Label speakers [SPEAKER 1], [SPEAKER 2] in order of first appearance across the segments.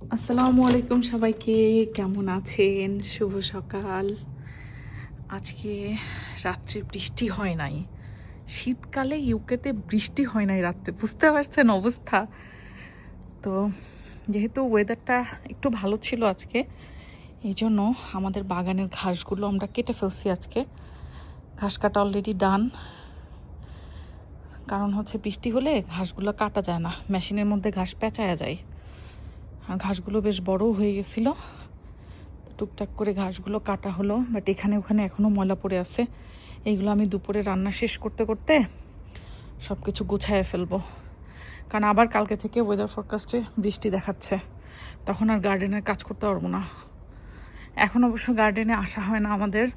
[SPEAKER 1] আসসালামু আলাইকুম সবাইকে, কেমন আছেন? শুভ সকাল। আজকে রাত্রে বৃষ্টি হয় নাই। শীতকালে ইউকেতে বৃষ্টি হয় নাই রাত্রে, বুঝতে পারছেন অবস্থা? তো যেহেতু ওয়েদারটা একটু ভালো ছিল আজকে, এই জন্য আমাদের বাগানের ঘাসগুলো আমরা কেটে ফেলছি আজকে। ঘাস কাটা অলরেডি ডান কারণ হচ্ছে বৃষ্টি হলে ঘাসগুলো কাটা যায় না, মেশিনের মধ্যে ঘাস পেঁচায়া যায়। ঘাসগুলো বেশ বড় হয়ে গেছিল। টুকটাক করে ঘাসগুলো কাটা হলো বাট এখানে ওখানে এখনও ময়লা পড়ে আছে। এইগুলো আমি দুপুরে রান্না শেষ করতে করতে সব কিছু গুছাইয়ে ফেলব। কারণ আবার কালকে থেকে ওয়েদার ফরকাস্টে বৃষ্টি দেখাচ্ছে। তখন আর গার্ডেনের কাজ করতে পারব না। এখন অবশ্য গার্ডেনে আসা হয় না আমাদের।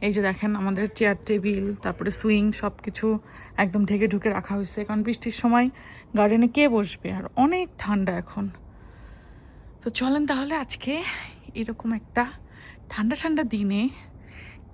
[SPEAKER 1] এই যে দেখেন আমাদের চেয়ার টেবিল তারপরে সুইং সব কিছু একদম ঢেকে ঢুকে রাখা হয়েছে। কারণ বৃষ্টির সময় গার্ডেনে কে বসবে? আর অনেক ঠান্ডা এখন। তো চলেন তাহলে আজকে এরকম একটা ঠান্ডা ঠান্ডা দিনে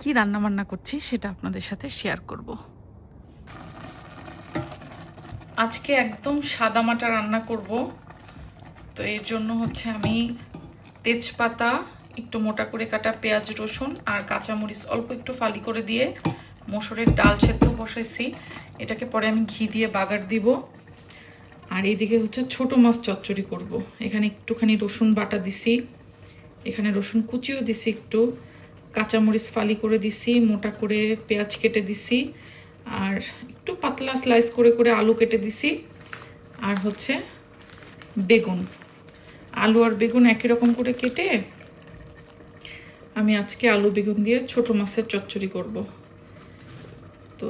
[SPEAKER 1] কি রান্না বান্না করছি সেটা আপনাদের সাথে শেয়ার করব। আজকে একদম সাদা মাটা রান্না করব। তো এর জন্য হচ্ছে আমি তেজপাতা, একটু মোটা করে কাটা পেঁয়াজ, রসুন আর কাঁচামরিচ অল্প একটু ফালি করে দিয়ে মসুরের ডাল সেদ্ধ বসাইছি। এটাকে পরে আমি ঘি দিয়ে বাগার দিব। আর এইদিকে হচ্ছে ছোট মাছ চচ্চড়ি করব। এখানে একটুখানি রসুন বাটা দিছি। এখানে রসুন কুচিও দিছি একটু। কাঁচামরিচ ফালি করে দিছি, মোটা করে পেঁয়াজ কেটে দিছি। আর একটু পাতলা স্লাইস করে করে আলু কেটে দিছি। আর হচ্ছে বেগুন। আলু আর বেগুন একই রকম করে কেটে আমি আজকে আলু বেগুন দিয়ে ছোট মাছের চচ্চড়ি করব। তো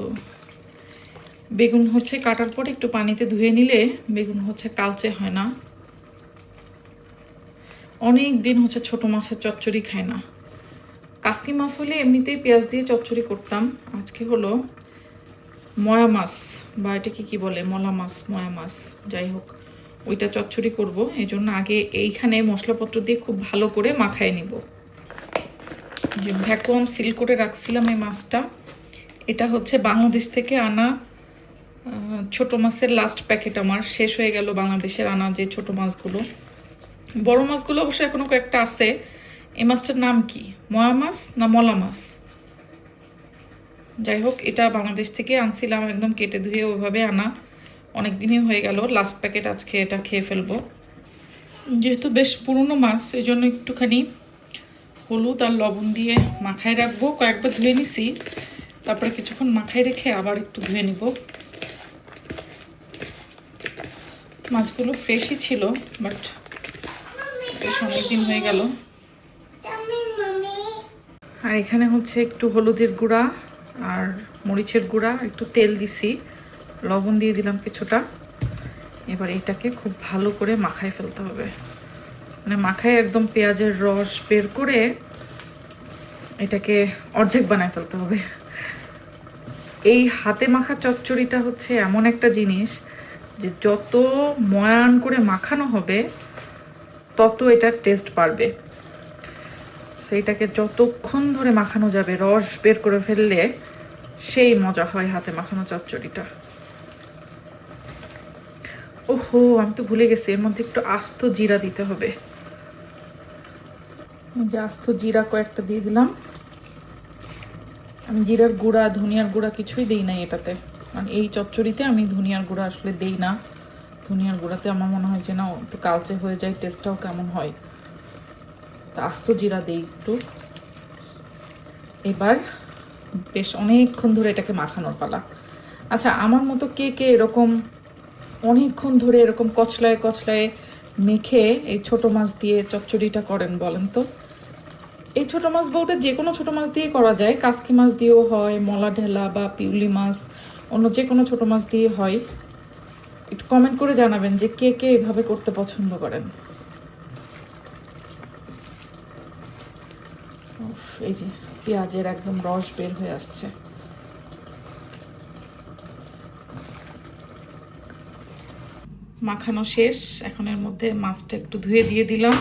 [SPEAKER 1] বেগুন হচ্ছে কাটার পর একটু পানিতে ধুয়ে নিলে বেগুন হচ্ছে কালচে হয় না। অনেক দিন হচ্ছে ছোট মাছের চচ্চড়ি খায় না। কাস্তি মাছ হলে এমনিতেই পেঁয়াজ দিয়ে চচ্চড়ি করতাম। আজকে হলো ময়া মাছ বা এটাকে কি বলে, মলা মাছ, ময়া মাছ, যাই হোক, ওইটা চচ্চড়ি করব। এই জন্য আগে এইখানে মশলাপত্র দিয়ে খুব ভালো করে মাখায় নিব। যে ভ্যাকুয়াম সিল করে রাখছিলাম এই মাছটা। এটা হচ্ছে বাংলাদেশ থেকে আনা ছোট মাছের লাস্ট প্যাকেট আমার। শেষ হয়ে গেল বাংলাদেশের আনা যে ছোট মাছগুলো। বড় মাছগুলো অবশ্য এখনও কয়েকটা আছে। এই মাছটার নাম কি? ময়া মাছ না মলা মাছ? যাই হোক, এটা বাংলাদেশ থেকে আনছিলাম, একদম কেটে ধুয়ে ওইভাবে আনা। অনেক দিনই হয়ে গেল লাস্ট প্যাকেট আজকে এটা খেয়ে ফেলব। যেহেতু বেশ পুরনো মাছ এই জন্য একটুখানি হলুদ আর লবণ দিয়ে মাখায় রাখব। কয়েকবার ধুয়ে নিছি, তারপরে কিছুক্ষণ মাখায় রেখে আবার একটু ধুয়ে নিব। মাছগুলো ফ্রেশই ছিল, বাট বেশ অনেকদিন হয়ে গেল। আর এখানে হচ্ছে একটু হলুদের গুঁড়া আর মরিচের গুঁড়া, একটু তেল দিছি। লবণ দিয়ে দিলাম কিছুটা। এবার এটাকে খুব ভালো করে মাখায় ফেলতে হবে। মানে মাখায় একদম পেঁয়াজের রস বের করে এটাকে অর্ধেক বানায় ফেলতে হবে। এই হাতে মাখা চচ্চড়িটা হচ্ছে এমন একটা জিনিস যে যত ময়ান করে মাখানো হবে, তত এটার টেস্ট বাড়বে। সেইটাকে যতক্ষণ ধরে মাখানো যাবে, রস বের করে ফেললে সেই মজা হয় হাতে মাখানো চচ্চড়িটা। ওহো, আমি তো ভুলে গেছি, এর মধ্যে একটু আস্ত জিরা দিতে হবে। যে আস্ত জিরা কয়েকটা দিয়ে দিলাম। আমি জিরার গুঁড়া, ধনিয়ার গুঁড়া কিছুই দিই নাই এটাতে। মানে এই চচ্চড়িতে আমি ধনিয়ার গুঁড়া আসলে দেই না। ধনিয়ার গুঁড়াতে আমার মনে হয় যে না, একটু কালচে হয়ে যায় টেস্টটাও কেমন হয়। তা আস্ত জিরা দেই একটু। এবার বেশ অনেকক্ষণ ধরে এটাকে মাখানোর পালা। আচ্ছা আমার মতো কে কে এরকম অনেকক্ষণ ধরে এরকম কচলায় কচলায় মেখে এই ছোট মাছ দিয়ে চচ্চড়িটা করেন বলেন তো? এই ছোট মাছ বলতে যে কোনো ছোট মাছ দিয়ে করা যায়। কাসকি মাছ দিয়েও হয়, মলা ঢেলা বা পিউলি মাছ অন্য যে কোনো ছোট মাছ দিয়ে হয়, একটু কমেন্ট করে জানাবেন যে কে কে এভাবে করতে পছন্দ করেন। এই যে পেঁয়াজের একদম রস বের হয়ে আসছে। মাখানো শেষ, এখন এর মধ্যে মাছটা একটু ধুয়ে দিয়ে দিলাম।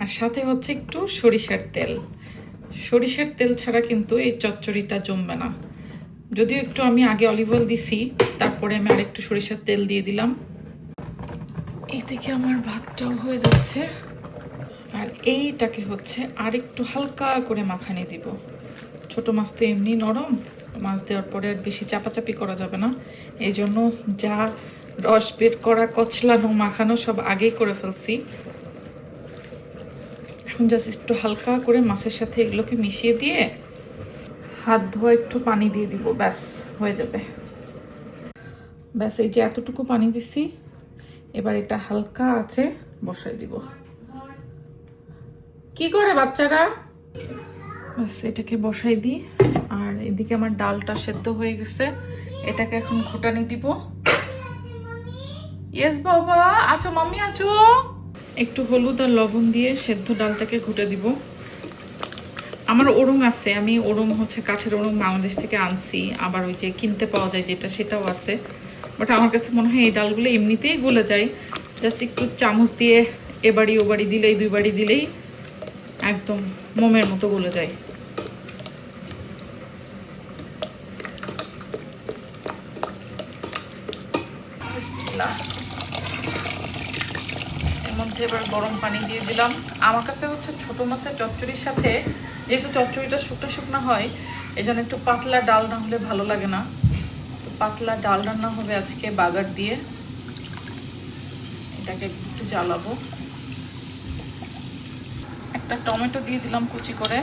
[SPEAKER 1] আর সাথে হচ্ছে একটু সরিষার তেল। সরিষার তেল ছাড়া কিন্তু এই চচ্চড়িটা জমবে না। যদিও একটু আমি আগে অলিভ অয়েল দিছি, তারপরে আমি আরেকটু সরিষার তেল দিয়ে দিলাম। এদিকে আমার ভাতটাও হয়ে যাচ্ছে। আর এইটাকে হচ্ছে আর একটু হালকা করে মাখানে দিব। ছোট মাছ তো এমনি নরম, মাছ দেওয়ার পরে আর বেশি চাপাচাপি করা যাবে না। এই জন্য যা রস বের করা, কচলানো, মাখানো সব আগেই করে ফেলছি। এখন জাস্ট একটু হালকা করে মাছের সাথে এগুলোকে মিশিয়ে দিয়ে হাত ধোয়া একটু পানি দিয়ে দিব, ব্যাস, হয়ে যাবে। ব্যাস, এই যে এতটুকু পানি দিছি, এবার এটা হালকা আছে বসাই দিব। কি করে বাচ্চারা? ব্যাস, এটাকে বসাই দিই, আর এদিকে আমার ডালটা সেদ্ধ হয়ে গেছে, এটাকে এখন ঘোটানি দিব। ইয়েস বাবা, আসো, মাম্মি আছো একটু হলুদ আর লবণ দিয়ে সেদ্ধ ডালটাকে ঘুটে দিব। আমার ওরং আছে, আমি ওরং হচ্ছে কাঠের ওরং বাংলাদেশ থেকে আনছি, আবার ওই যে কিনতে পাওয়া যায় যেটা সেটাও আছে। বাট আমার কাছে মনে হয় এই ডালগুলো এমনিতেই গলে যায়। জাস্ট একটু চামচ দিয়ে এবাড়ি বাড়ি দিলেই, দুই বাড়ি দিলেই একদম মোমের মতো গলে যায় বিসমিল্লাহ। এর মধ্যে এবার গরম পানি দিয়ে দিলাম। আমার কাছে হচ্ছে ছোট মাছের চচ্চড়ির সাথে, যেহেতু চচ্চড়িটা শুকনো শুকনো হয় এই জন্য একটু পাতলা ডাল না হলে ভালো লাগে না। তো পাতলা ডাল রান্না হবে আজকে বাগার দিয়ে। এটাকে একটু জ্বালাবো। একটা টমেটো দিয়ে দিলাম কুচি করে।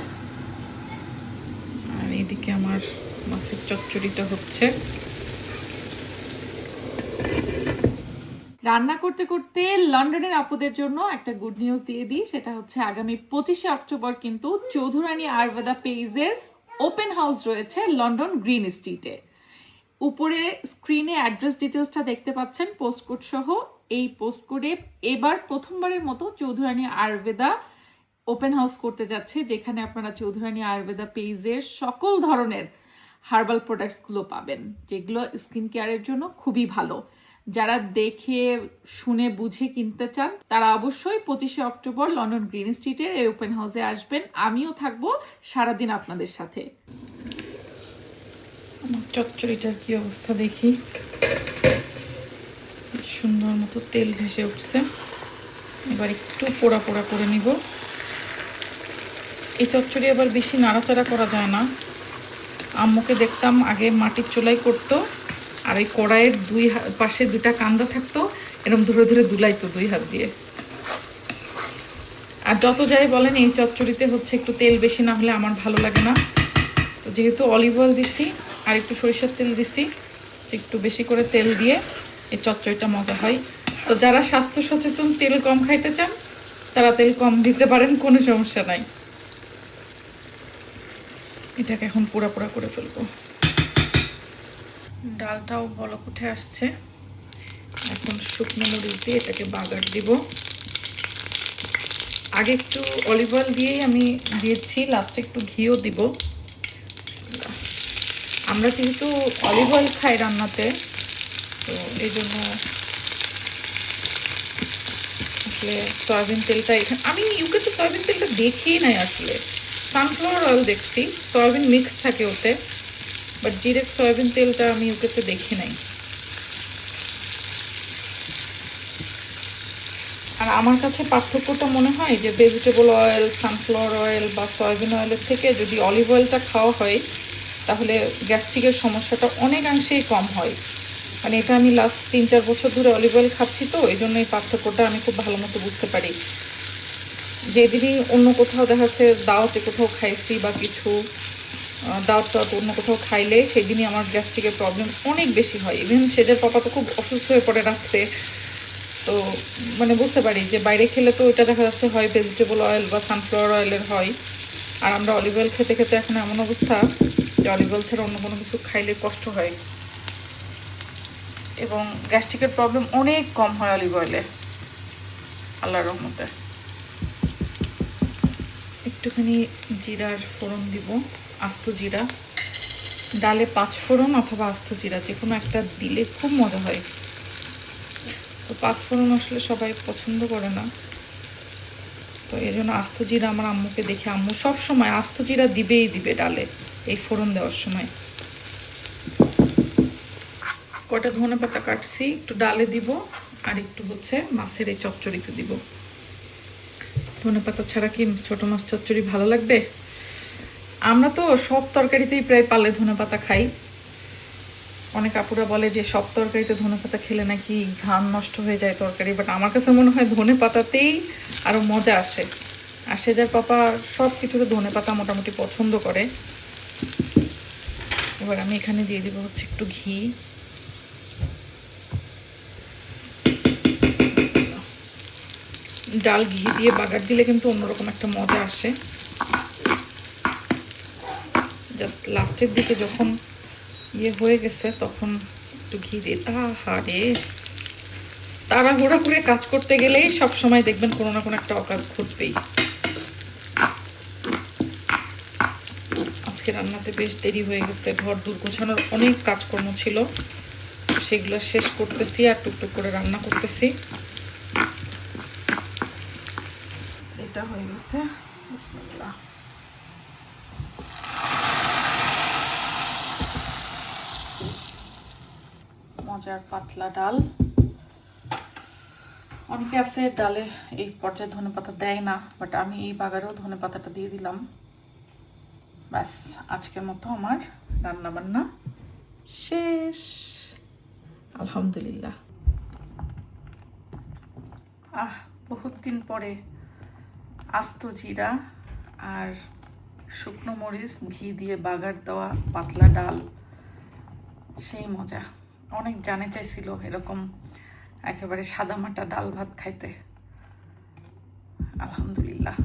[SPEAKER 1] আর এইদিকে আমার মাছের চচ্চড়িটা হচ্ছে। রান্না করতে করতে লন্ডনের আপুদের জন্য একটা গুড নিউজ দিয়ে দিই। সেটা হচ্ছে আগামী পঁচিশে অক্টোবর কিন্তু চৌধুরানী আয়ুর্বেদা পেজের ওপেন হাউস রয়েছে লন্ডন গ্রিন স্ট্রিটে। উপরে স্ক্রিনে অ্যাড্রেস ডিটেলসটা দেখতে পাচ্ছেন পোস্টকোড সহ। এই পোস্টকোডে এবার প্রথমবারের মতো চৌধুরানী আয়ুর্বেদা ওপেন হাউস করতে যাচ্ছে, যেখানে আপনারা চৌধুরানী আয়ুর্বেদা পেজের সকল ধরনের হার্বাল প্রোডাক্টসগুলো পাবেন, যেগুলো স্কিন কেয়ারের জন্য খুবই ভালো। যারা দেখে, শুনে, বুঝে কিনতে চান, তারা অবশ্যই পঁচিশে অক্টোবর লন্ডন গ্রিন স্ট্রিটের এই ওপেন হাউসে আসবেন। আমিও থাকব সারাদিন আপনাদের সাথে। চচ্চড়িটার কি অবস্থা দেখি। সুন্দর মতো তেল ভেসে উঠছে। এবার একটু পোড়া পোড়া করে নিব। এই চচ্চড়ি আবার বেশি নাড়াচাড়া করা যায় না। আম্মুকে দেখতাম আগে মাটির চুলাই করতো। আর এই কড়াইয়ের দুই পাশে দুটা কান্দা থাকতো এরকম ধরে ধরে দুলাইতো দুই হাত দিয়ে। আর যত যাই বলেন, এই চচ্চড়িতে হচ্ছে একটু তেল বেশি না হলে আমার ভালো লাগে না। তো যেহেতু অলিভ অয়েল দিচ্ছি, আর একটু সরিষার তেল দিচ্ছি একটু বেশি করে তেল দিয়ে এই চচ্চড়িটা মজা হয়। তো যারা স্বাস্থ্য সচেতন, তেল কম খাইতে চান, তারা তেল কম দিতে পারেন, কোনো সমস্যা নাই। এটাকে এখন পোড়া পোড়া করে ফেলব। ডালটাও বলক উঠে আসছে? এখন শুকনো মরিচ দিয়ে এটাকে বাগার দিব। আগে একটু অলিভ অয়েল দিয়েই আমি দিয়েছি লাস্টে একটু ঘিও দিব। আমরা যেহেতু অলিভ অয়েল খাই রান্নাতে, তো এই জন্য আসলে সয়াবিন তেলটা এখানে আমি ইউকে তো সয়াবিন তেলটা দেখি নাই আসলে। সানফ্লাওয়ার অয়েল দেখছি, সয়াবিন মিক্স থাকে ওতে। বাট ডিরেক্ট সয়াবিন তেলটা আমি ইউকেতে দেখি নাই। আর আমার কাছে পার্থক্যটা মনে হয় যে ভেজিটেবল অয়েল সানফ্লাওয়ার অয়েল বা সয়াবিন অয়েলের থেকে যদি অলিভ অয়েলটা খাওয়া হয়, তাহলে গ্যাস্ট্রিকের সমস্যাটা অনেকাংশেই কম হয়। মানে এটা আমি লাস্ট তিন চার বছর ধরে অলিভ অয়েল খাচ্ছি তো, এই জন্য এই পার্থক্যটা আমি খুব ভালো মতো বুঝতে পারি। যেদিনই অন্য কোথাও দেখা যাচ্ছে দাওয়াতে কোথাও খাইছি বা কিছু আহ, টাত অন্য কোথাও খাইলে সেই দিনই আমার গ্যাস্ট্রিকের প্রবলেম অনেক বেশি হয়। ইভেন সেদের পাপা তো খুব অসুস্থ হয়ে পড়ে রাখছে তো মানে বুঝতে পারি যে বাইরে খেলে তো ওইটা দেখা যাচ্ছে হয় ভেজিটেবল অয়েল বা সানফ্লাওয়ার অয়েলের হয়। আর আমরা অলিভ অয়েল খেতে খেতে এখন এমন অবস্থা যে অলিভ অয়েল ছাড়া অন্য কোনো কিছু খাইলে কষ্ট হয়। এবং গ্যাস্ট্রিকের প্রবলেম অনেক কম হয় অলিভ অয়েলে আল্লাহর রহমতে। একটুখানি জিরার ফোড়ন দিব। আস্ত জিরা। ডালে পাঁচ ফোড়ন অথবা আস্ত জিরা, যে কোনো একটা দিলে খুব মজা হয়। তো পাঁচ ফোড়ন আসলে সবাই পছন্দ করে না। তো এই জন্য আস্ত জিরা আমার আম্মুকে দেখে আম্মু সব সময় আস্ত জিরা দিবেই দিবে ডালে এই ফোড়ন দেওয়ার সময়। কটা ধনে পাতা কাটছি, একটু ডালে দিব আর একটু হচ্ছে মাছের এই চচ্চড়িতে দিব। ধনে পাতা ছাড়া কি ছোট মাছ চচ্চড়ি ভালো লাগবে? আমরা তো সব তরকারিতেই প্রায় পালে ধনে পাতা খাই। অনেক আপুরা বলে যে সব তরকারিতে ধনে পাতা খেলে নাকি ঘাম নষ্ট হয়ে যায় তরকারি বাট আমার কাছে মনে হয় ধনে পাতাতেই আরও মজা আসে। আর সে যার পাপা সব কিছুতে ধনে পাতা মোটামুটি পছন্দ করে। এবার আমি এখানে দিয়ে দিব হচ্ছে একটু ঘি। ডাল ঘি দিয়ে বাগার দিলে কিন্তু অন্যরকম একটা মজা আসে। জাস্ট লাস্টের দিকে যখন ইয়ে হয়ে গেছে, তখন একটু ঘি দিয়ে আহা রে। তাড়াহুড়া করে কাজ করতে গেলেই সব সময় দেখবেন কোনো না কোনো একটা অকাজ ঘটবেই। আজকে রান্নাতে বেশ দেরি হয়ে গেছে, ঘর দূর গোছানোর অনেক কাজকর্ম ছিল। সেগুলো শেষ করতেছি আর টুকটুক করে রান্না করতেছি। এটা হয়ে গেছে। বিসমিল্লাহ। মজার পাতলা ডাল। অনেকে আছে ডালে এই পর্যায়ে ধনে পাতা দেয় না বাট আমি এই বাগারেও ধনে পাতাটা দিয়ে দিলাম। ব্যাস, আজকের মতো আমার রান্না বান্না শেষ। আলহামদুলিল্লাহ। আহ, বহুত দিন পরে আস্ত জিরা আর শুকনো মরিচ, ঘি দিয়ে বাগার দেওয়া পাতলা ডাল, সেই মজা। অনেক জানে চাইছিল এরকম একেবারে সাদামাটা ডাল ভাত খাইতে। আলহামদুলিল্লাহ।